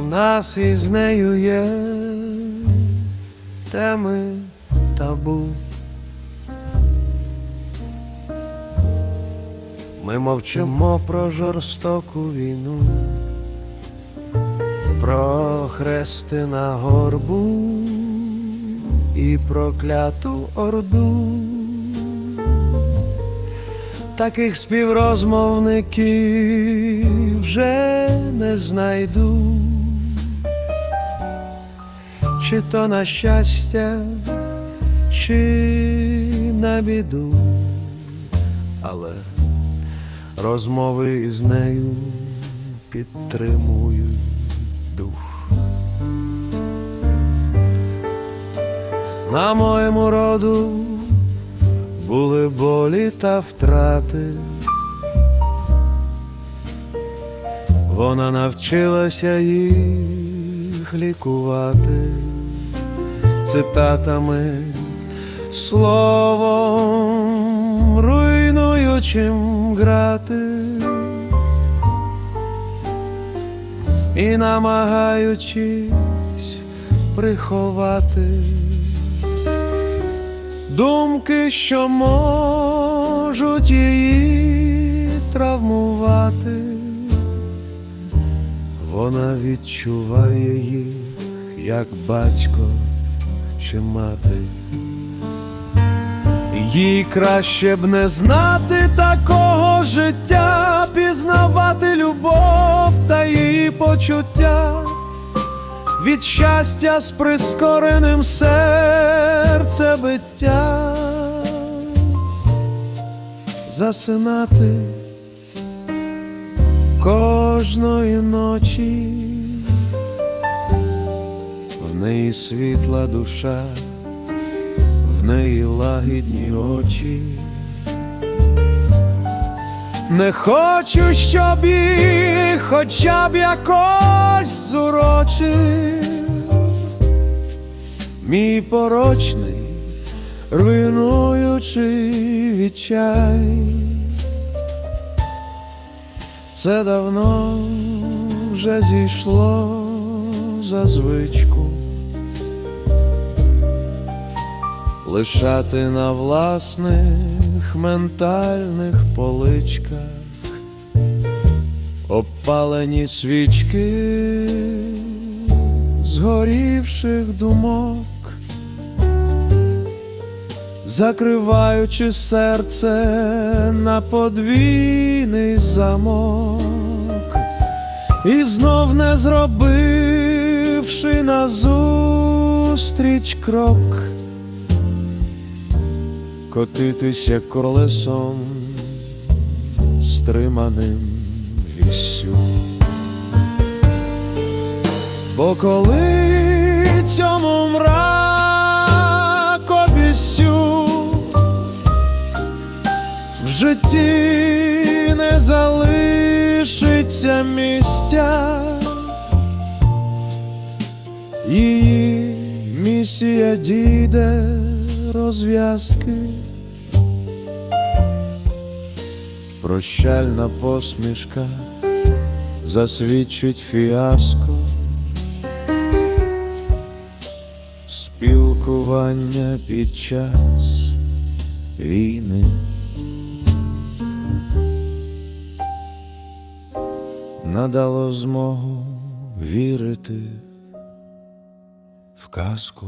нас із нею є теми табу. Ми мовчимо про жорстоку війну, про хрести на горбу і прокляту орду. Таких співрозмовників вже не знайду, чи то на щастя, чи на біду, але розмови із нею підтримують дух. На моєму роду були болі та втрати. Вона навчилася їх лікувати цитатами, словом, руйнуючим грати і намагаючись приховати думки, що можуть її травмувати. Вона відчуває їх, як батько чи мати. Їй краще б не знати такого життя, пізнавати любов та її почуття. Від щастя з прискореним серцебиття, засинати кожної ночі, неї світла душа, в неї лагідні очі. Не хочу, щоб їх хоча б якось зурочив мій порочний, руйнуючий відчай. Це давно вже зійшло за звичку лишати на власних ментальних поличках опалені свічки згорівших думок, закриваючи серце на подвійний замок, і знов не зробивши назустріч крок котитися колесом стриманим вісю. Бо коли цьому мраковісю в житті не залишиться місця, її місія дійде розв'язки, прощальна посмішка засвідчить фіаско, спілкування під час війни. Надало змогу вірити в казку.